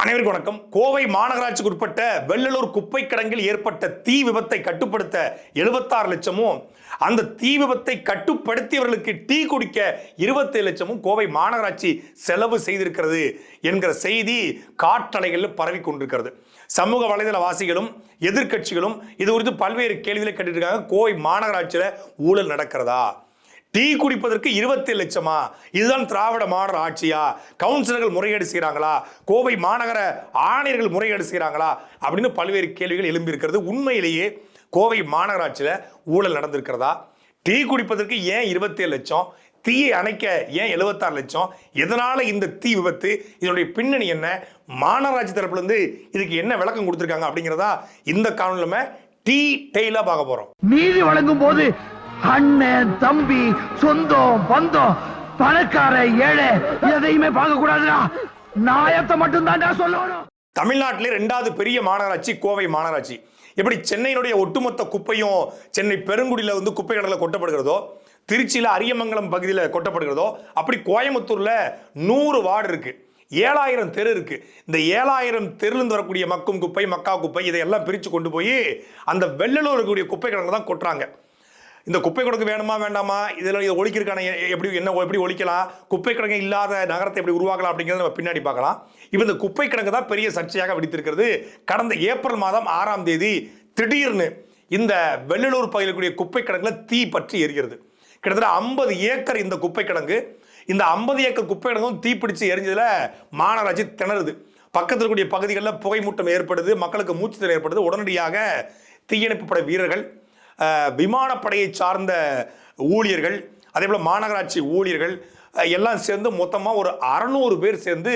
அனைவருக்கும் வணக்கம். கோவை மாநகராட்சிக்கு உட்பட்ட வெள்ளலூர் குப்பை கிடங்கில் ஏற்பட்ட தீ விபத்தை கட்டுப்படுத்த 76 லட்சமும் அந்த தீ விபத்தை கட்டுப்படுத்தியவர்களுக்கு டீ குடிக்க 27 லட்சமும் கோவை மாநகராட்சி செலவு செய்திருக்கிறது என்கிற செய்தி காற்றலைகளில் பரவி கொண்டிருக்கிறது. சமூக வலைதள வாசிகளும் எதிர்க்கட்சிகளும் இது குறித்து பல்வேறு கேள்விகளை கேட்டுருக்காங்க. இருக்காங்க கோவை மாநகராட்சியில் ஊழல் நடக்கிறதா? டீ குடிப்பதற்கு இருபத்தி லட்சமா? இதுதான் திராவிட மாடல் ஆட்சியா? கவுன்சிலர்கள் முறையீடு செய்கிறாங்களா கோவை மாநகர ஆணையர்கள் முறையீடு செய்கிறாங்களா அப்படின்னு பல்வேறு கேள்விகள் எழும்பியிருக்கிறது. உண்மையிலேயே கோவை மாநகராட்சியில் ஊழல் நடந்திருக்கிறதா? டீ குடிப்பதற்கு ஏன் இருபத்தேழு லட்சம்? தீயை அணைக்க ஏன் எழுபத்தாறு லட்சம்? எதனால இந்த தீ விபத்து? இதனுடைய பின்னணி என்ன? மாநகராட்சி தரப்புல இருந்து இதுக்கு என்ன விளக்கம் கொடுத்துருக்காங்க அப்படிங்கிறதா இந்த காணொலிமை டீ டெய்லாக பார்க்க போறோம். நீதி வழங்கும் போது அண்ணன் தம்பி சொந்தம் பந்தம் பணக்கார ஏழை எதையுமே பார்க்க கூடாதுடா நாயத்தை மட்டும் தான்டா சொல்லணும். தமிழ்நாட்டிலே ரெண்டாவது பெரிய மாநகராட்சி கோவை மாநகராட்சி. எப்படி சென்னையினுடைய ஒட்டுமொத்த குப்பையும் சென்னை பெருங்குடியில் வந்து குப்பை கடலில் கொட்டப்படுகிறதோ திருச்சியில் அரியமங்கலம் பகுதியில் கொட்டப்படுகிறதோ அப்படி கோயம்புத்தூரில் நூறு வார்டு இருக்கு. ஏழாயிரம் தெரு இருக்கு. இந்த ஏழாயிரம் தெருலேருந்து வரக்கூடிய மக்கும் குப்பை மக்கா குப்பை இதையெல்லாம் பிரித்து கொண்டு போய் அந்த வெள்ளலூர் இருக்கக்கூடிய குப்பை கிடங்கு தான் கொட்டுறாங்க. இந்த குப்பை கிடங்கு வேணுமா வேண்டாமா? இதில் இதை ஒழிக்கிறதுக்கான எப்படி என்ன எப்படி ஒழிக்கலாம்? குப்பை கிடங்கு இல்லாத நகரத்தை எப்படி உருவாக்கலாம் அப்படிங்கிறத நம்ம பின்னாடி பார்க்கலாம். இப்போ இந்த குப்பை கிடங்கு தான் பெரிய சர்ச்சையாக வெடித்திருக்கிறது. கடந்த ஏப்ரல் மாதம் ஆறாம் தேதி திடீர்னு இந்த வெள்ளலூர் பகுதியில் குப்பை கிடங்குல தீ பற்றி எரிகிறது. கிட்டத்தட்ட ஐம்பது ஏக்கர் இந்த குப்பை கிடங்கு. இந்த ஐம்பது ஏக்கர் குப்பை கிடங்கும் தீப்பிடிச்சு எரிஞ்சதில் மாநகராட்சி திணறுது. பக்கத்தில் இருக்கக்கூடிய பகுதிகளில் புகைமூட்டம் ஏற்படுது மக்களுக்கு மூச்சுத்தல் ஏற்படுது. உடனடியாக தீயணைப்பு படை வீரர்கள் விமானப்படையை சார்ந்த ஊழியர்கள் அதே போல் மாநகராட்சி ஊழியர்கள் எல்லாம் சேர்ந்து மொத்தமாக ஒரு அறநூறு பேர் சேர்ந்து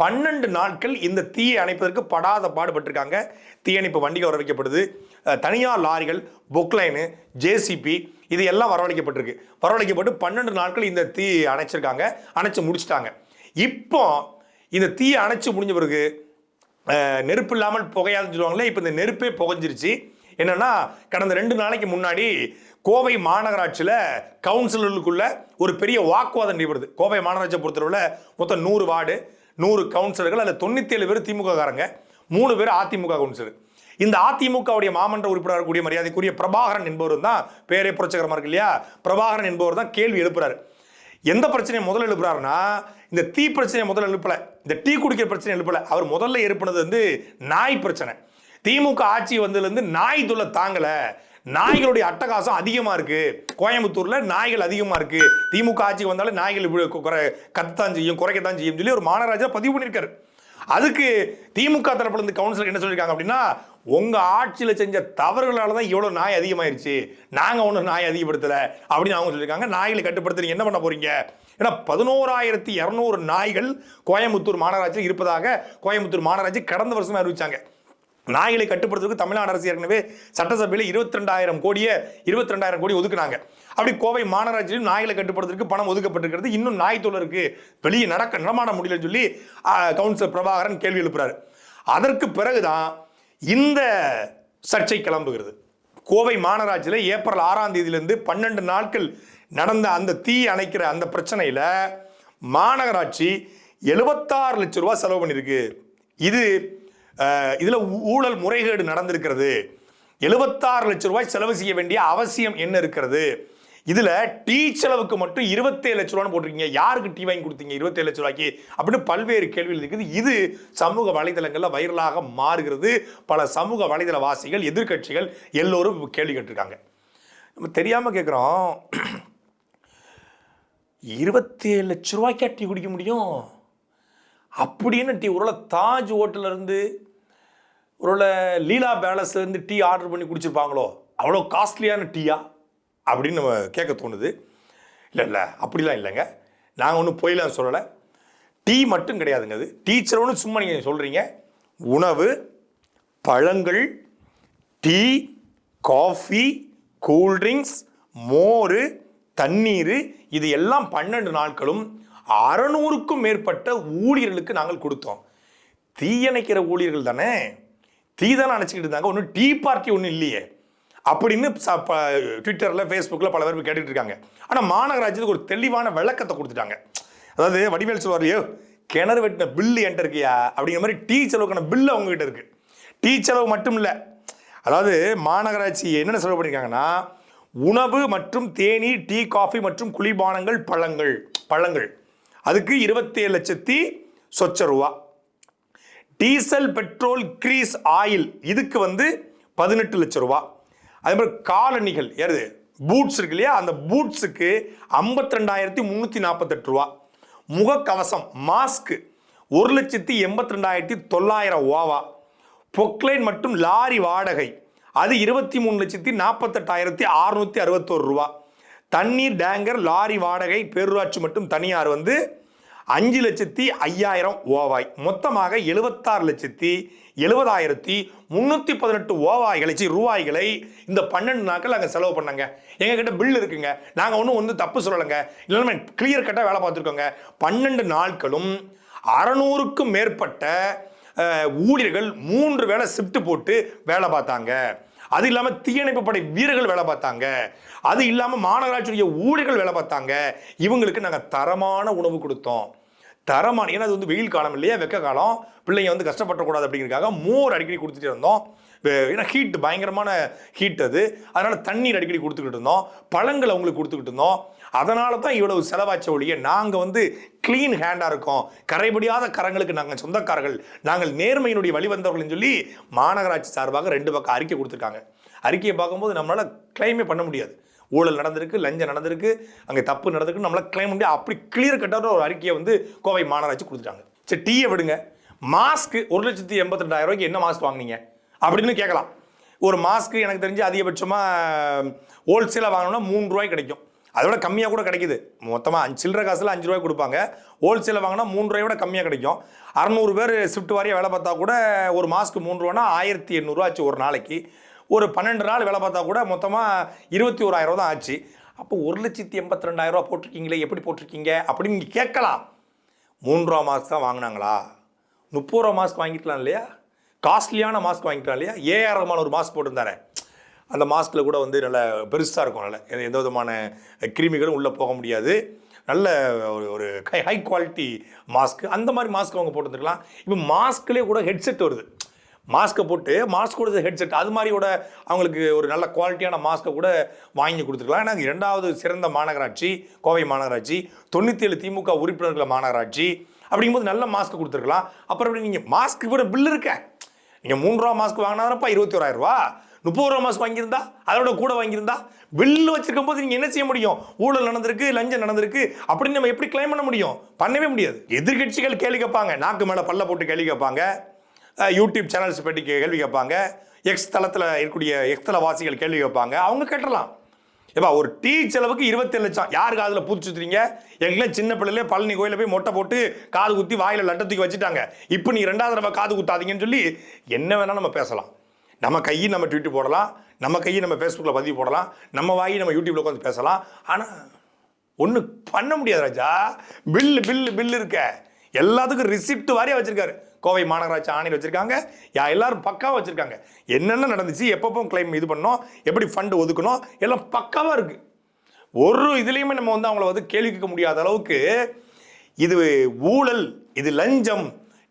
பன்னெண்டு நாட்கள் இந்த தீயை அணைப்பதற்கு படாத பாடுபட்டிருக்காங்க. தீயணைப்பு வண்டிகள் வரவழைக்கப்படுது. தனியார் லாரிகள் பொக்லைனு ஜேசிபி இது எல்லாம் வரவழைக்கப்பட்டிருக்கு. வரவழைக்கப்பட்டு பன்னெண்டு நாட்கள் இந்த தீ அணைச்சிருக்காங்க. அணைச்சு முடிச்சிட்டாங்க. இப்போ இந்த தீயை அணைச்சு முடிஞ்ச பிறகு நெருப்பு இல்லாமல் புகையாதுன்னு சொல்லுவாங்களே இப்போ இந்த நெருப்பே புகைஞ்சிருச்சு. என்னன்னா கடந்த ரெண்டு நாளைக்கு முன்னாடி கோவை மாநகராட்சியில் கவுன்சிலர்களுக்குள்ள ஒரு பெரிய வாக்குவாதம் நடைபெறுது கோவை மாநகராட்சியை பொறுத்தளவில் மொத்தம் நூறு வார்டு நூறு கவுன்சிலர்கள் அதில் தொண்ணூற்றி ஏழு பேர் திமுககாரங்க மூணு பேர் அதிமுக கவுன்சிலர். இந்த அதிமுகவுடைய மாமன்ற உறுப்பினர் கூடிய மரியாதைக்குரிய பிரபாகரன் என்பவர் தான் பேரே புரட்சகரமா இருக்கு இல்லையா? பிரபாகரன் என்பவர் தான் கேள்வி எழுப்புறாரு. எந்த பிரச்சனையை முதல்ல எழுப்புறாருன்னா இந்த தீ பிரச்சனையை முதல்ல எழுப்பலை இந்த டீ குடிக்கிற பிரச்சனை எழுப்பல. அவர் முதல்ல எழுப்புனது வந்து நாய் பிரச்சனை. திமுக ஆட்சி வந்ததுலேருந்து நாய் துள்ள தாங்கலை. நாய்களுடைய அட்டகாசம் அதிகமாக இருக்குது கோயம்புத்தூரில் நாய்கள் அதிகமாக இருக்குது திமுக ஆட்சி வந்தாலும் நாய்கள் இப்படி குறை கத்தான் செய்யும் குறைக்கத்தான் செய்யும் சொல்லி ஒரு மாநகராஜா பதிவு பண்ணியிருக்காரு. அதுக்கு திமுக தரப்புலேருந்து கவுன்சிலர் என்ன சொல்லியிருக்காங்க அப்படின்னா உங்கள் ஆட்சியில் செஞ்ச தவறுகளால் தான் இவ்வளோ நாய் அதிகமாயிருச்சு. நாங்கள் ஒன்றும் நாய் அதிகப்படுத்தலை. அப்படின்னு அவங்க சொல்லியிருக்காங்க. நாய்களை கட்டுப்படுத்த என்ன பண்ண போறீங்க? ஏன்னா பதினோராயிரத்தி இரநூறு நாய்கள் கோயம்புத்தூர் மாநகராட்சியில் இருப்பதாக கோயம்புத்தூர் மாநகராட்சி கடந்த வருஷமே அறிவிச்சாங்க. நாய்களை கட்டுப்படுத்துறதுக்கு தமிழ்நாடு அரசு ஏற்கனவே சட்டசபையில் இருபத்தி ரெண்டாயிரம் கோடியே இருபத்தி ரெண்டாயிரம் கோடி ஒதுக்குனாங்க. அப்படி கோவை மாநகராட்சியிலும் நாய்களை கட்டுப்படுத்துறதுக்கு பணம் ஒதுக்கப்பட்டிருக்கிறது. இன்னும் நாய் தொல்லை இருக்கு வெளியே நடக்க நடமாட முடியலன்னு சொல்லி கவுன்சிலர் பிரபாகரன் கேள்வி எழுப்புறாரு. அதற்கு பிறகுதான் இந்த சர்ச்சை கிளம்புகிறது. கோவை மாநகராட்சியில் ஏப்ரல் ஆறாம் தேதியிலேருந்து பன்னெண்டு நாட்கள் நடந்த அந்த தீ அணைக்கிற அந்த பிரச்சனையில் மாநகராட்சி எழுபத்தாறு லட்ச ரூபா செலவு பண்ணியிருக்கு. இது இதில் ஊ- ஊழல் முறைகேடு நடந்திருக்கிறது. எழுபத்தாறு லட்சம் ரூபாய் செலவு செய்ய வேண்டிய அவசியம் என்ன இருக்கிறது? இதுல டீ செலவுக்கு மட்டும் இருபத்தேழு லட்ச ரூபான்னு போட்டிருக்கீங்க. யாருக்கு டீ வாங்கி கொடுத்தீங்க இருபத்தேழு லட்ச ரூபாய்க்கு? அப்படின்னு பல்வேறு கேள்விகள் இருக்குது இது சமூக வலைதளங்களில் வைரலாக மாறுகிறது. பல சமூக வலைதள வாசிகள் எதிர்க்கட்சிகள் எல்லோரும் கேள்வி கேட்டிருக்காங்க. நம்ம தெரியாம கேட்குறோம் இருபத்தேழு லட்ச ரூபாய்க்கா டீ குடிக்க முடியும்? அப்படின்னு டீ ஒருவேளை தாஜ் ஹோட்டல்ல இருந்து ஒருவேளை லீலா பேலஸ்லேருந்து டீ ஆர்டர் பண்ணி குடிச்சிருப்பாங்களோ? அவ்வளோ காஸ்ட்லியான டீயா? அப்படின்னு நம்ம கேட்க தோணுது. இல்லை இல்லை அப்படிலாம் இல்லைங்க. நாங்கள் ஒன்றும் போயிலாம் சொல்லலை. டீ மட்டும் கிடையாதுங்க அது. டீச்சரோன்னு சும்மா நீங்கள் சொல்கிறீங்க உணவு பழங்கள் டீ காஃபி கூல்ட்ரிங்க்ஸ் மோர் தண்ணீர் இது எல்லாம் பன்னெண்டு நாட்களும் அறநூறுக்கும் மேற்பட்ட ஊழியர்களுக்கு நாங்கள் கொடுத்தோம். தீயணைக்கிற ஊழியர்கள் தானே? தீ தானே அணைச்சிக்கிட்டு இருந்தாங்க. ஒன்றும் டீ பார்ட்டி ஒன்றும் இல்லையே. அப்படின்னு ச- ப- ட்விட்டரில் ஃபேஸ்புக்கில் பல பேர் கேட்டுட்டு இருக்காங்க. ஆனால் மாநகராட்சிக்கு ஒரு தெளிவான விளக்கத்தை கொடுத்துட்டாங்க. அதாவது வடிவேல் சொல்வார் கிணறு வெட்டின பில்லு என்கிட்ட இருக்கியா? அப்படிங்கிற மாதிரி டீ செலவுக்கான பில்லு அவங்ககிட்ட இருக்கு. டீ செலவு மட்டும் இல்லை. அதாவது மாநகராட்சி என்னென்ன செலவு பண்ணியிருக்காங்கன்னா உணவு மற்றும் தேநீர் டீ காஃபி மற்றும் குளிர்பானங்கள் பழங்கள் பழங்கள். அதுக்கு இருபத்தேழு லட்சத்தி சொச்ச ரூபா. டீசல் பெட்ரோல் கிரீஸ் ஆயில் இதுக்கு வந்து பதினெட்டு லட்சம் ரூபா. அதே மாதிரி காலணிகள் யாரு? பூட்ஸ் இருக்கு இல்லையா? அந்த பூட்ஸுக்கு ஐம்பத்தி ரெண்டாயிரத்தி முந்நூற்றி நாற்பத்தெட்டு ரூபா. முகக்கவசம் மாஸ்க் ஒரு லட்சத்தி எண்பத்தி ரெண்டாயிரத்தி தொள்ளாயிரம் ஓவா பொக்லைன் மற்றும் லாரி வாடகை அது இருபத்தி மூணு லட்சத்தி நாற்பத்தெட்டாயிரத்தி அறுநூற்றி அறுபத்தோரு ரூபா. தண்ணீர் டேங்கர் லாரி வாடகை பேரூராட்சி மற்றும் தனியார் வந்து அஞ்சு லட்சத்தி ஐயாயிரம் ஓவாய். மொத்தமாக எழுபத்தாறு லட்சத்தி எழுபதாயிரத்தி முந்நூற்றி பதினெட்டு ஓவாய்களை சி, ரூபாய்களை இந்த பன்னெண்டு நாட்கள் நாங்கள் செலவு பண்ணங்க. எங்ககிட்ட பில் இருக்குங்க. நாங்கள் ஒன்றும் வந்து தப்பு சொல்லலைங்க. இல்லைன்னா கிளியர் கட்டாக வேலை பார்த்துருக்கோங்க. பன்னெண்டு நாட்களும் அறநூறுக்கும் மேற்பட்ட ஊழியர்கள் மூன்று வேளை ஷிஃப்ட் போட்டு வேலை பார்த்தாங்க. அது இல்லாமல் தீயணைப்பு படை வீரர்கள் வேலை பார்த்தாங்க. அது இல்லாமல் மாநகராட்சியுடைய ஊழியர்கள் வேலை பார்த்தாங்க. இவங்களுக்கு நாங்கள் தரமான உணவு கொடுத்தோம். தரமான ஏன்னா அது வந்து வெயில் காலம் இல்லையா வெக்க காலம். பிள்ளைங்க வந்து கஷ்டப்படக்கூடாது அப்படிங்கிறதுக்காக மோர் அடிக்கடி கொடுத்துட்டே இருந்தோம். ஏன்னா ஹீட் பயங்கரமான ஹீட் அது. அதனால் தண்ணீர் அடிக்கடி கொடுத்துக்கிட்டு இருந்தோம். பழங்கள் அவங்களுக்கு கொடுத்துக்கிட்டு இருந்தோம். அதனால தான் இவ்வளவு செலவாச்ச ஒழிய நாங்கள் வந்து க்ளீன் ஹேண்டாக இருக்கோம். கரைபடியாத கரங்களுக்கு நாங்கள் சொந்தக்காரர்கள். நாங்கள் நேர்மையினுடைய வழிவந்தவர்கள்னு சொல்லி மாநகராட்சி சார்பாக ரெண்டு பக்கம் அறிக்கை கொடுத்துருக்காங்க. அறிக்கையை பார்க்கும்போது நம்மளால் கிளைமே பண்ண முடியாது. ஊழல் நடந்திருக்கு லஞ்சம் நடந்திருக்கு அங்கே தப்பு நடந்திருக்கு நம்மளால் கிளைம் முடியாது அப்படி கிளியர் கட்டான ஒரு அறிக்கையை வந்து கோவை மாநகராட்சி கொடுத்துட்டாங்க. சரி டீயை விடுங்க. மாஸ்க்கு ஒரு லட்சத்தி எண்பத்தி ரெண்டாயிரம் ரூபாய்க்கு என்ன மாஸ்க் வாங்குனீங்க? அப்படின்னு கேட்கலாம். ஒரு மாஸ்க்கு எனக்கு தெரிஞ்சு அதிகபட்சமாக ஹோல்சேலாக வாங்கினோம்னா மூணு ரூபாய் கிடைக்கும். அதோட கம்மியாக கூட கிடைக்குது. மொத்தமாக அஞ்சு சில்லற காசில் அஞ்சு ரூபாய் கொடுப்பாங்க. ஹோல்சேலில் வாங்கினா மூணு ரூபாய் விட கம்மியாக கிடைக்கும். அறநூறு பேர் ஷிஃப்ட் வாரியாக வேலை பார்த்தா கூட ஒரு மாஸ்க்கு மூணு ரூபானா ஆயிரத்தி எண்ணூறுவா ஆச்சு ஒரு நாளைக்கு. ஒரு பன்னெண்டு நாள் வேலை பார்த்தா கூட மொத்தமாக இருபத்தி ஓராயிரம் தான் ஆச்சு. அப்போ ஒரு லட்சத்தி எண்பத்தி ரெண்டாயிரரூவா போட்டிருக்கீங்களே எப்படி போட்டிருக்கீங்க? அப்படின்னு நீங்கள் கேட்கலாம். மூன்று மாஸ்க் தான் வாங்கினாங்களா? முப்பது ரூபா மாஸ்க் வாங்கிக்கலாம் இல்லையா? காஸ்ட்லியான மாஸ்க் வாங்கிக்கலாம் இல்லையா? ஏஆரமான ஒரு மாஸ்க் போட்டிருந்தாரு. அந்த மாஸ்கில் கூட வந்து நல்ல பெருசாக இருக்கும். நல்ல எந்த- விதமான கிருமிகளும் உள்ளே போக முடியாது. நல்ல ஒரு ஒரு ஹை குவாலிட்டி மாஸ்க் அந்த மாதிரி மாஸ்க் அவங்க போட்டுருந்துருக்கலாம். இப்போ மாஸ்க்லேயே கூட ஹெட்செட் வருது. மாஸ்க்கை போட்டு மாஸ்க் கொடுத்த ஹெட்செட் அது மாதிரி கூட அவங்களுக்கு ஒரு நல்ல குவாலிட்டியான மாஸ்க்கை கூட வாங்கி கொடுத்துருக்கலாம். ஏன்னா இரண்டாவது சிறந்த மாநகராட்சி கோவை மாநகராட்சி தொண்ணூற்றி ஏழு திமுக உறுப்பினர்கள் மாநகராட்சி அப்படிங்கும்போது நல்ல மாஸ்க் கொடுத்துருக்கலாம். அப்புறம் நீங்கள் மாஸ்க்கு கூட பில் இருக்க? நீங்கள் மூணு ரூபா மாஸ்க் வாங்கினாரப்பா இருபத்தி ஓராயிரம் ரூபா? முப்பது ரூபா மாஸ்க் வாங்கியிருந்தா? அதோட கூட வாங்கியிருந்தா? பில்லு வச்சிருக்கும் போது நீங்கள் என்ன செய்ய முடியும்? ஊழல் நடந்திருக்கு லஞ்சம் நடந்திருக்கு அப்படின்னு நம்ம எப்படி கிளைம் பண்ண முடியும்? பண்ணவே முடியாது. எதிர்க்கட்சிகள் கேள்வி கேட்பாங்க. நாக்கு மேலே பல்ல போட்டு கேள்வி கேட்பாங்க. யூடியூப் சேனல்ஸ் பற்றி கேள்வி கேட்பாங்க. எக்ஸ் தளத்தில் இருக்கக்கூடிய எக்ஸ் தளவாசிகள் கேள்வி கேட்பாங்க. அவங்க கேட்டலாம் ஏப்பா ஒரு டீ செலவுக்கு இருபத்தேழு லட்சம். யார் காதில் பூத்து சுத்துறீங்க? சின்ன பிள்ளையிலே பழனி கோயிலில் போய் மொட்டை போட்டு காது குத்தி வாயில லட்டை தூக்கி வச்சுட்டாங்க. இப்போ நீ ரெண்டாவது தடவை காது குத்தாதீங்கன்னு சொல்லி என்ன வேணாலும் நம்ம பேசலாம். நம்ம கையை நம்ம ட்விட்டர் போடலாம். நம்ம கையை நம்ம ஃபேஸ்புக்கில் பதிவு போடலாம். நம்ம வாயை நம்ம யூடியூப்பில் உட்காந்து பேசலாம். ஆனால் ஒன்றும் பண்ண முடியாது ராஜா. பில்லு பில்லு பில்லு இருக்க. எல்லாத்துக்கும் ரிசிப்ட் வாரியாக வச்சுருக்காரு. கோவை மாநகராட்சி ஆணையில் வச்சுருக்காங்க. யா எல்லாரும் பக்காவாக வச்சுருக்காங்க. என்னென்ன நடந்துச்சு எப்பப்போ கிளைம் இது பண்ணோம் எப்படி ஃபண்டு ஒதுக்கணும் எல்லாம் பக்காவாக இருக்குது ஒரு இதுலேயுமே நம்ம வந்து அவங்கள வந்து கேள்வி கேட்க முடியாத அளவுக்கு இது ஊழல் இது லஞ்சம்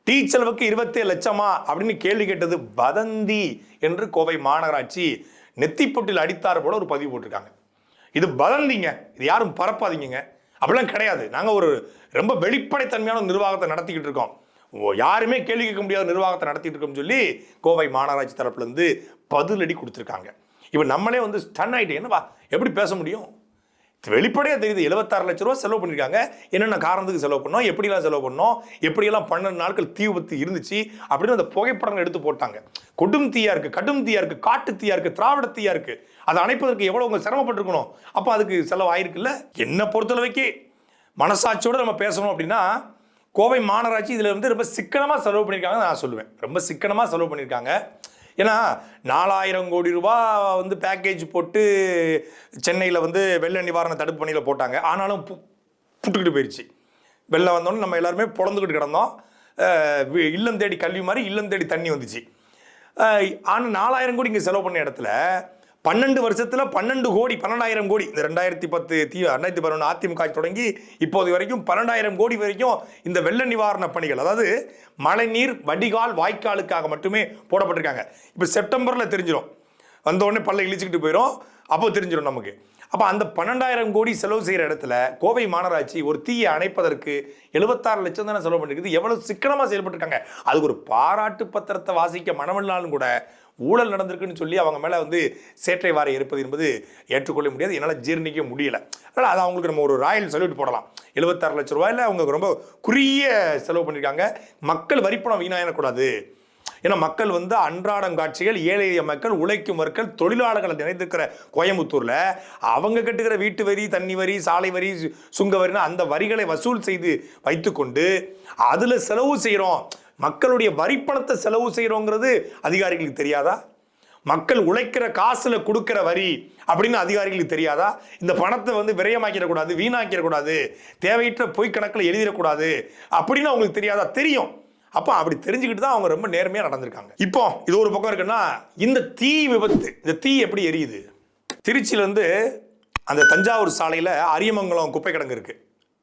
டீச்சலவுக்கு இருபத்தேழு லட்சமா அப்படின்னு கேள்வி கேட்டது வதந்தி என்று கோவை மாநகராட்சி நெத்திப்பொட்டில் அடித்தார் போல ஒரு பதிவு போட்டிருக்காங்க. இது வதந்திங்க. இது யாரும் பரப்பாதீங்க அப்படிலாம் கிடையாது. நாங்கள் ஒரு ரொம்ப வெளிப்படைத்தன்மையான நிர்வாகத்தை நடத்திக்கிட்டு இருக்கோம். யாருமே கேள்வி கேட்க முடியாத நிர்வாகத்தை நடத்திட்டு இருக்கோம்னு சொல்லி கோவை மாநகராட்சி தரப்புலேருந்து பதிலடி கொடுத்துருக்காங்க. இப்போ நம்மளே வந்து ஸ்டன் ஆகிட்டே என்னவா எப்படி பேச முடியும்? வெளிப்படையாக தெரியுது எழுபத்தாறு லட்ச ரூபா செலவு பண்ணியிருக்காங்க என்னென்ன காரணத்துக்கு செலவு பண்ணோம்? எப்படிலாம் செலவு பண்ணோம்? எப்படியெல்லாம் பன்னெண்டு நாட்கள் தீ விபத்து இருந்துச்சு? அப்படின்னு அந்த புகைப்படங்கள் எடுத்து போட்டாங்க. கொடும் தீயா இருக்குது கடும் தீயா இருக்குது காட்டு தீயா இருக்குது திராவிட தீயா இருக்குது அதை அணைப்பதற்கு எவ்வளோ உங்கள் சிரமப்பட்டிருக்கணும்? அப்போ அதுக்கு செலவு ஆயிருக்குல்ல? என்னை பொறுத்தளவுக்கு மனசாட்சியோட நம்ம பேசணும் அப்படின்னா கோவை மாநகராட்சி இதில் வந்து ரொம்ப சிக்கனமாக செலவு பண்ணியிருக்காங்க நான் சொல்லுவேன். ரொம்ப சிக்கனமாக செலவு பண்ணியிருக்காங்க. ஏன்னா நாலாயிரம் கோடி ரூபா வந்து பேக்கேஜ் போட்டு சென்னையில் வந்து வெள்ள நிவாரண தடுப்பு பணியில் போட்டாங்க. ஆனாலும் பு- புட்டுக்கிட்டு போயிடுச்சு வெள்ளம் வந்தோடனே நம்ம எல்லாருமே பிறந்துக்கிட்டு கிடந்தோம். இல்லம் தேடி கல்வி மாதிரி இல்லம் தேடி தண்ணி வந்துச்சு. ஆனால் நாலாயிரம் கோடி இங்கே செலவு பண்ண இடத்துல பன்னெண்டு வருஷத்தில் பன்னெண்டு கோடி பன்னெண்டாயிரம் கோடி. இந்த ரெண்டாயிரத்தி பத்து தீ ரெண்டாயிரத்தி பதினொன்று அதிமுக ஆட்சி தொடங்கி இப்போது வரைக்கும் பன்னெண்டாயிரம் கோடி வரைக்கும் இந்த வெள்ள நிவாரண பணிகள் அதாவது மழைநீர் வடிகால் வாய்க்காலுக்காக மட்டுமே போடப்பட்டிருக்காங்க. இப்போ செப்டம்பரில் தெரிஞ்சிடும் வந்த பல்ல இழிச்சுக்கிட்டு போயிடும் அப்போ தெரிஞ்சிடும் நமக்கு. அப்போ அந்த பன்னெண்டாயிரம் கோடி செலவு செய்கிற இடத்துல கோவை மாநகராட்சி ஒரு தீயை அணைப்பதற்கு எழுபத்தாறு லட்சம் தானே செலவு பண்ணிருக்குது. எவ்வளோ சிக்கனமாக செயல்பட்டுருக்காங்க. அதுக்கு ஒரு பாராட்டு பத்திரத்தை வாசிக்க மனமில்லாலும் கூட ஊழல் நடந்திருக்குன்னு சொல்லி அவங்க மேலே வந்து சேற்றை வாரி இருப்பது என்பது ஏற்றுக்கொள்ள முடியாது. என்னால் ஜீர்ணிக்க முடியல. அதனால் அது அவங்களுக்கு நம்ம ஒரு ராயல் சல்யூட் போடலாம். எழுபத்தாறு லட்ச ரூபாயில் அவங்க ரொம்ப குறுகிய செலவு பண்ணியிருக்காங்க மக்கள் வரிப்பணம் வீணாயிடக்கூடாது. ஏன்னா மக்கள் வந்து அன்றாடம் காட்சிகள் ஏழை மக்கள் உழைக்கும் மக்கள் தொழிலாளர்களை நினைத்துக்கிற கோயம்புத்தூர்ல அவங்க கட்டுகிற வீட்டு வரி தண்ணி வரி சாலை வரி சுங்க வரின்னு அந்த வரிகளை வசூல் செய்து வைத்துக்கொண்டு அதுல செலவு செய்கிறோம் மக்களுடைய வரிப்பணத்தை செலவு செய்கிறோங்கிறது அதிகாரிகளுக்கு தெரியாதா? மக்கள் உழைக்கிற காசுல கொடுக்கிற வரி அப்படின்னு அதிகாரிகளுக்கு தெரியாதா? இந்த பணத்தை வந்து விரயமாக்கிடக்கூடாது வீணாக்கிடக்கூடாது தேவையற்ற பொய் கணக்கில் எழுதிடக்கூடாது அப்படின்னு அவங்களுக்கு தெரியாதா? தெரியும். அப்போ அப்படி தெரிஞ்சுக்கிட்டு தான் அவங்க ரொம்ப நேர்மையாக நடந்திருக்காங்க. இப்போ இது ஒரு பக்கம் இருக்குன்னா இந்த தீ விபத்து இந்த தீ எப்படி எரியுது? திருச்சியிலேருந்து அந்த தஞ்சாவூர் சாலையில் அரியமங்கலம் குப்பை கிடங்கு இருக்கு.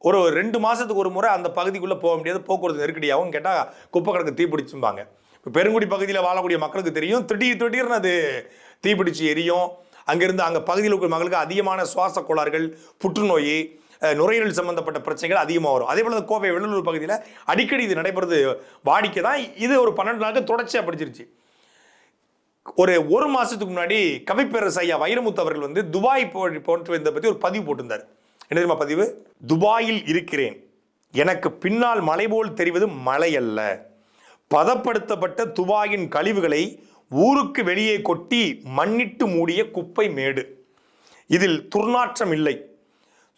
ஒரு ரெண்டு மாதத்துக்கு ஒரு முறை அந்த பகுதிக்குள்ளே போக முடியாது போக்குவரத்து நெருக்கடியாகவும் கேட்டால் குப்பை கிடங்கு தீ பிடிச்சும்பாங்க. இப்போ பெருங்குடி பகுதியில் வாழக்கூடிய மக்களுக்கு தெரியும் திடீர் திடீர்னு அது தீப்பிடிச்சு எரியும். அங்கேருந்து அங்கே பகுதியில் இருக்கிற மக்களுக்கு அதிகமான சுவாச கோளாறுகள் புற்றுநோய் நுரையீரல் சம்பந்தப்பட்ட பிரச்சனைகள் அதிகமாக வரும். அதே போல் கோவை வெள்ளலூர் பகுதியில் அடிக்கடி இது நடைபெறுது. வாடிக்கை தான் இது ஒரு பன்னெண்டு நாளுக்கு தொடர்ச்சியாக படிச்சிருச்சு. ஒரு ஒரு மாதத்துக்கு முன்னாடி கவிப்பேரசு ஐயா வைரமுத்து அவர்கள் வந்து துபாய் போன்ற போன்று வந்ததை பற்றி ஒரு பதிவு போட்டிருந்தார். என்ன தெரியுமா பதிவு? துபாயில் இருக்கிறேன். எனக்கு பின்னால் மலை போல் தெரிவது மலை அல்ல. பதப்படுத்தப்பட்ட துபாயின் கழிவுகளை ஊருக்கு வெளியே கொட்டி மண்ணிட்டு மூடிய குப்பை மேடு. இதில் துர்நாற்றம் இல்லை.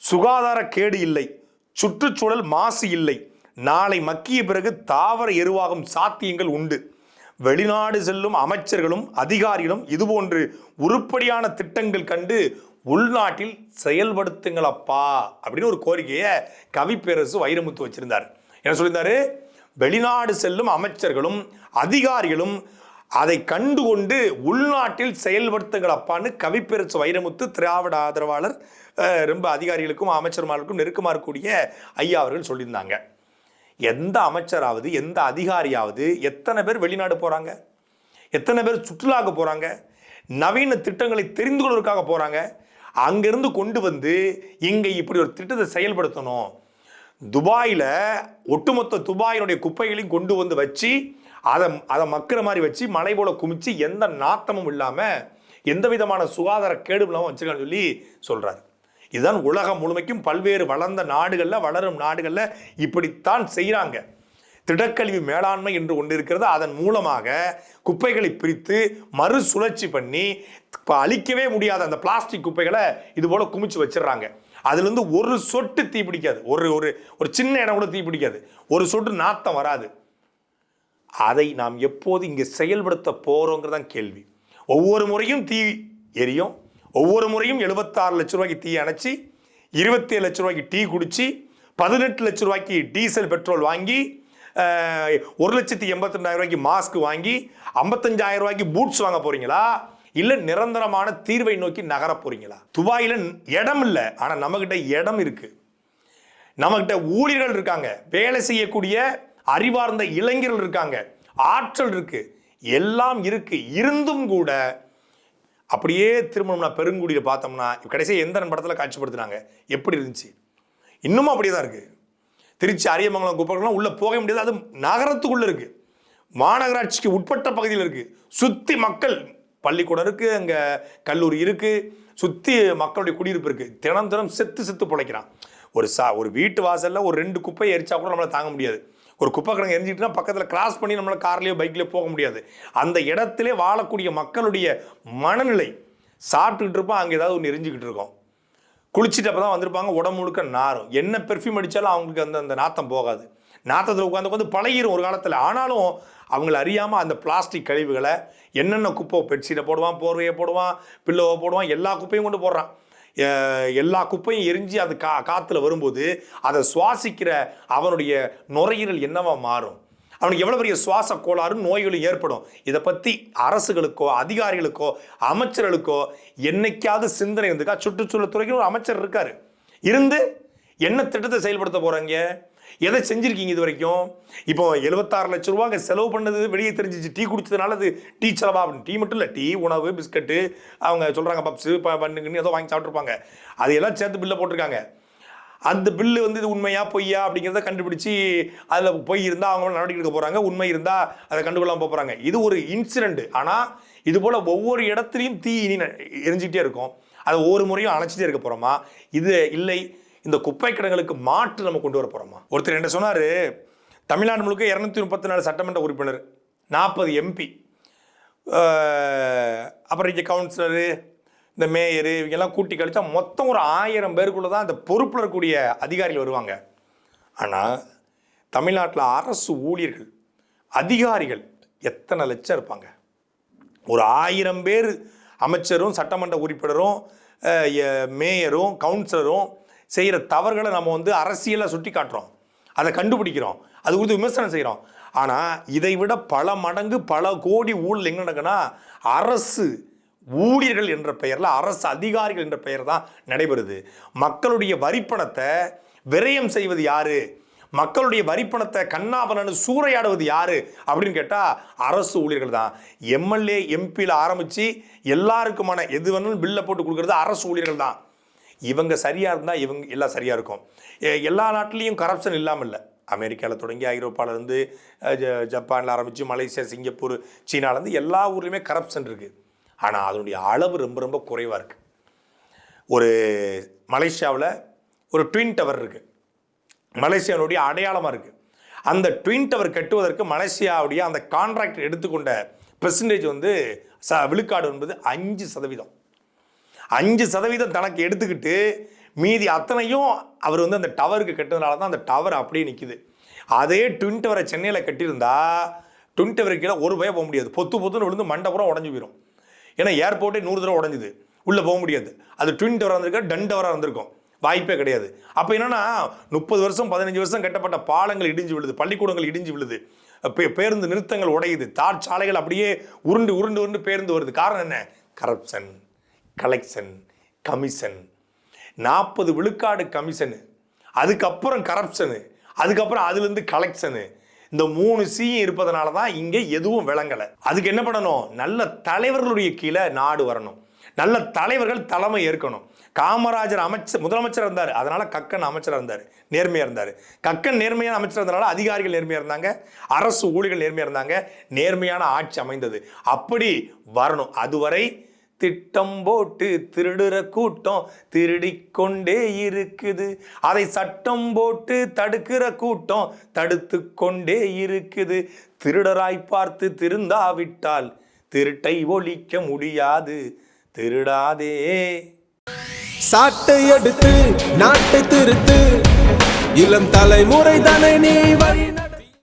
சுகாதார கேடு இல்லை சுற்றுச்சூழல் மாசு இல்லை. நாளை மக்கிய பிறகு தாவர எருவாகும் சாத்தியங்கள் உண்டு. வெளிநாடு செல்லும் அமைச்சர்களும் அதிகாரிகளும் இதுபோன்று உருப்படியான திட்டங்கள் கண்டு உள்நாட்டில் செயல்படுத்துங்களப்பா அப்படின்னு ஒரு கோரிக்கையை கவிப்பேரசு வைரமுத்து வச்சிருந்தார். என்ன சொல்லியிருந்தாரு? வெளிநாடு செல்லும் அமைச்சர்களும் அதிகாரிகளும் அதை கண்டுகொண்டு உள்நாட்டில் செயல்படுத்துங்களப்பான்னு கவிப்பெருச்சு வைரமுத்து திராவிட ஆதரவாளர் ரொம்ப அதிகாரிகளுக்கும் அமைச்சர்மார்களுக்கும் நெருக்கமாக இருக்கக்கூடிய ஐயா அவர்கள் சொல்லியிருந்தாங்க. எந்த அமைச்சராவது எந்த அதிகாரியாவது எத்தனை பேர் வெளிநாடு போகிறாங்க எத்தனை பேர் சுற்றுலாவுக்கு போகிறாங்க நவீன திட்டங்களை தெரிந்து கொள்வதற்காக போகிறாங்க அங்கேருந்து கொண்டு வந்து இங்கே இப்படி ஒரு திட்டத்தை செயல்படுத்தணும். துபாயில் ஒட்டுமொத்த துபாயினுடைய குப்பைகளையும் கொண்டு வந்து வச்சு அதை அதை மக்கிற மாதிரி வச்சு மலை போல குமிச்சு எந்த நாத்தமும் இல்லாமல் எந்த விதமான சுகாதார கேடும் இல்லாமல் சொல்லி சொல்கிறாரு இதுதான் உலகம் முழுமைக்கும் பல்வேறு வளர்ந்த நாடுகளில் வளரும் நாடுகளில் இப்படித்தான் செய்கிறாங்க திடக்கழிவு மேலாண்மை என்று ஒன்று இருக்கிறது. அதன் மூலமாக குப்பைகளை பிரித்து மறுசுழற்சி பண்ணி இப்போ அழிக்கவே முடியாத அந்த பிளாஸ்டிக் குப்பைகளை இது போல் குமிச்சு வச்சிடுறாங்க. அதுலேருந்து ஒரு சொட்டு தீ பிடிக்காது. ஒரு ஒரு ஒரு சின்ன இடம் கூட தீ பிடிக்காது. ஒரு சொட்டு நாத்தம் வராது. அதை நாம் எப்போது இங்கே செயல்படுத்த போகிறோங்கிறதான் கேள்வி. ஒவ்வொரு முறையும் தீ எரியும். ஒவ்வொரு முறையும் எழுபத்தாறு லட்ச ரூபாய்க்கு தீ அணைச்சி இருபத்தேழு லட்ச ரூபாய்க்கு டீ குடித்து பதினெட்டு லட்ச ரூபாய்க்கு டீசல் பெட்ரோல் வாங்கி ஒரு லட்சத்தி எண்பத்தி ரெண்டாயிரம் ரூபாய்க்கு மாஸ்க் வாங்கி ஐம்பத்தஞ்சாயிரம் ரூபாய்க்கு பூட்ஸ் வாங்க போறீங்களா? இல்ல நிரந்தரமான தீர்வை நோக்கி நகர போறீங்களா? துபாயில இடம் இல்லை ஆனா நம்மகிட்ட இடம் இருக்கு. நம்மகிட்ட ஊழியர்கள் இருக்காங்க வேலை செய்யக்கூடிய அறிவார்ந்த இளைஞர்கள் இருக்காங்க ஆற்றல் இருக்கு எல்லாம் இருக்கு. இருந்தும் கூட அப்படியே திரும்ப நான் பெருங்குடியில் பார்த்தோம்னா கடைசியாக எந்த படத்தில் காட்சிப்படுத்தினாங்க? எப்படி இருந்துச்சு? இன்னமும் அப்படியே தான் இருக்குது திருச்சி அரியமங்கலம் குப்பைகள்லாம் உள்ளே போக முடியாது. அது நகரத்துக்குள்ளே இருக்குது மாநகராட்சிக்கு உட்பட்ட பகுதியில் இருக்குது சுற்றி மக்கள். பள்ளிக்கூடம் இருக்குது அங்கே கல்லூரி இருக்குது சுற்றி மக்களுடைய குடியிருப்பு இருக்குது தினம் தினம் செத்து செத்து பிழைக்கிறான். ஒரு சா ஒரு வீட்டு வாசலில் ஒரு ரெண்டு குப்பையை எரிச்சா கூட நம்மளால் தாங்க முடியாது. ஒரு குப்பை கிடங்கு எரிஞ்சிட்டுனா பக்கத்தில் கிராஸ் பண்ணி நம்மளை கார்லேயோ பைக்லேயோ போக முடியாது. அந்த இடத்துல வாழக்கூடிய மக்களுடைய மனநிலை சாப்பிட்டுக்கிட்டு இருப்போம் அங்கே ஏதாவது ஒன்று எரிஞ்சுக்கிட்டு இருக்கோம். குளிச்சுட்டு அப்போ தான் வந்திருப்பாங்க உடம்பு முழுக்க நாரும். என்ன பெர்ஃப்யூம் அடித்தாலும் அவங்களுக்கு அந்த அந்த நாத்தம் போகாது. நாத்தத்தில் உட்காந்து உட்காந்து பழகிரும் ஒரு காலத்தில். ஆனாலும் அவங்கள அறியாமல் அந்த பிளாஸ்டிக் கழிவுகளை என்னென்ன குப்பை பெட்ஷீட்டை போடுவான் போர்வையை போடுவான் பில்லோவை போடுவான் எல்லா குப்பையும் கொண்டு போடுறான். எல்லா குப்பையும் எரிஞ்சு அது கா காற்றுல வரும்போது அதை சுவாசிக்கிற அவனுடைய நுரையீரல் என்னவா மாறும்? அவனுக்கு எவ்வளோ பெரிய சுவாச கோளாறு நோய்களும் ஏற்படும்? இதை பற்றி அரசுகளுக்கோ அதிகாரிகளுக்கோ அமைச்சர்களுக்கோ என்னைக்காவது சிந்தனை இருந்துக்கா சுற்றுச்சூழல் துறைக்கு ஒரு அமைச்சர் இருக்காரு. இருந்து என்ன திட்டத்தை செயல்படுத்த போகிறாங்க எதை செஞ்சுருக்கீங்க இது வரைக்கும்? இப்போ எழுபத்தாறு லட்ச ரூபாங்க செலவு பண்ணது வெளியே தெரிஞ்சிச்சு டீ குடிச்சதுனால அது டீ செலவா? அப்படின்னு டீ மட்டும் இல்லை டீ உணவு பிஸ்கட்டு அவங்க சொல்கிறாங்க பப்ஸு பண்ணுங்கன்னு ஏதோ வாங்கி சாப்பிட்ருப்பாங்க அதையெல்லாம் சேர்த்து பில்லை போட்டிருக்காங்க. அந்த பில்லு வந்து இது உண்மையா பொய்யா அப்படிங்கிறத கண்டுபிடிச்சு அதில் பொய் இருந்தால் அவங்க நடவடிக்கை எடுக்க போகிறாங்க உண்மை இருந்தால் அதை கண்டுகொள்ளாம போகிறாங்க இது ஒரு இன்சிடெண்ட் ஆனால் இது போல் ஒவ்வொரு இடத்துலையும் தீ இனி எரிஞ்சிக்கிட்டே இருக்கும். அதை ஒவ்வொரு முறையும் அணைச்சிட்டே இருக்க போகிறோமா இது இல்லை. இந்த குப்பை கிடங்களுக்கு மாற்று நம்ம கொண்டு வர போகிறோமா ஒருத்தர் என்ன சொன்னார் தமிழ்நாடு முழுக்க இரநூத்தி முப்பத்தி நாலு சட்டமன்ற உறுப்பினர் நாற்பது எம்பி அப்புறம் இங்கே கவுன்சிலரு இந்த மேயரு இவங்கெல்லாம் கூட்டி கழிச்சா மொத்தம் ஒரு ஆயிரம் பேருக்குள்ளே தான் அந்த பொறுப்பில் இருக்கக்கூடிய அதிகாரிகள் வருவாங்க. ஆனால் தமிழ்நாட்டில் அரசு ஊழியர்கள் அதிகாரிகள் எத்தனை லட்சம் இருப்பாங்க? ஒரு ஆயிரம் பேர் அமைச்சரும் சட்டமன்ற உறுப்பினரும் மேயரும் கவுன்சிலரும் செய்கிற தவறுகளை நம்ம வந்து அரசியலில் சுட்டி காட்டுறோம். அதை கண்டுபிடிக்கிறோம். அது குறித்து விமர்சனம் செய்கிறோம். ஆனால் இதை விட பல மடங்கு பல கோடி ஊழல் எங்கே நடக்குன்னா அரசு ஊழியர்கள் என்ற பெயரில் அரசு அதிகாரிகள் என்ற பெயர் தான் நடைபெறுது. மக்களுடைய வரிப்பணத்தை விரயம் செய்வது யாரு? மக்களுடைய வரிப்பணத்தை கண்ணாபலன்னு சூறையாடுவது யாரு? அப்படின்னு கேட்டால் அரசு ஊழியர்கள் தான். எம்எல்ஏ எம்பியில் ஆரம்பித்து எல்லாருக்குமான எது வேணாலும் பில்லை போட்டு கொடுக்குறது அரசு ஊழியர்கள் தான். இவங்க சரியாக இருந்தால் இவங்க எல்லாம் சரியாக இருக்கும். எல்லா நாட்டிலையும் கரப்ஷன் இல்லாமல் இல்லை அமெரிக்காவில் தொடங்கி ஐரோப்பாவிலேருந்து ஜ- ஜப்பானில் ஆரம்பித்து மலேசியா சிங்கப்பூர் சீனாலேருந்து எல்லா ஊர்லேயுமே கரப்ஷன் இருக்குது ஆனால் அதனுடைய அளவு ரொம்ப ரொம்ப குறைவாக இருக்குது ஒரு மலேசியாவில் ஒரு ட்வின் டவர் இருக்குது மலேசியாவுடைய அடையாளமாக இருக்குது அந்த ட்வின் டவர் கட்டுவதற்கு மலேசியாவுடைய அந்த கான்ட்ராக்ட் எடுத்துக்கொண்ட பெர்சன்டேஜ் வந்து ச விழுக்காடு என்பது அஞ்சு சதவீதம். அஞ்சு சதவீதம் தனக்கு எடுத்துக்கிட்டு மீதி அத்தனையும் அவர் வந்து அந்த டவருக்கு கட்டுறதுனால தான் அந்த டவர் அப்படியே நிற்கிது அதே ட்வின் டவரை சென்னையில் கட்டியிருந்தா ட்வின் டவருக்கு கீழே ஒரு பய போக முடியாது. பொத்து பொத்துன்னு விழுந்து மண்டபுரம் உடஞ்சி போயிடும் ஏன்னா ஏர்போர்ட்டே நூறு தடவை உடஞ்சிது. உள்ளே போக முடியாது. அது ட்வின் டவராக இருந்திருக்கா டன் டவராக இருந்திருக்கும். வாய்ப்பே கிடையாது. அப்போ என்னென்னா முப்பது வருஷம் பதினஞ்சு வருஷம் கட்டப்பட்ட பாலங்கள் இடிஞ்சு விழுது பள்ளிக்கூடங்கள் இடிஞ்சு விழுது. பேருந்து நிறுத்தங்கள் உடையுது. தார் சாலைகள் அப்படியே உருண்டு உருண்டு உருண்டு பேருந்து வருது. காரணம் என்ன? கரப்ஷன் கலெக்ஷன் கமிஷன் நாற்பது விழுக்காடு கமிஷனு அதுக்கப்புறம் கரப்ஷனு அதுக்கப்புறம் அதுலேருந்து கலெக்ஷனு இந்த மூணு சீயும் இருப்பதனால தான் இங்கே எதுவும் விளங்கலை. அதுக்கு என்ன பண்ணணும்? நல்ல தலைவர்களுடைய கீழே நாடு வரணும். நல்ல தலைவர்கள் தலைமை ஏற்கணும். காமராஜர் அமைச்சர் முதலமைச்சர் இருந்தார். அதனால் கக்கன் அமைச்சராக இருந்தார். நேர்மையாக இருந்தார். கக்கன் நேர்மையான அமைச்சர் இருந்தனால அதிகாரிகள் நேர்மையாக இருந்தாங்க. அரசு ஊழியர்கள் நேர்மையாக இருந்தாங்க. நேர்மையான ஆட்சி அமைந்தது. அப்படி வரணும். அதுவரை திட்டம் போட்டு திருடுற கூட்டம் திருடிக்கொண்டே இருக்குது. அதை சட்டம் போட்டு தடுக்கிற கூட்டம் தடுத்து கொண்டே இருக்குது. திருடராய் பார்த்து திருந்தாவிட்டால் திருட்டை ஒழிக்க முடியாது. திருடாதே. சாட்டை எடுத்து நாட்டை திருத்து. இளம் தலைமுறை தானே நீ வழி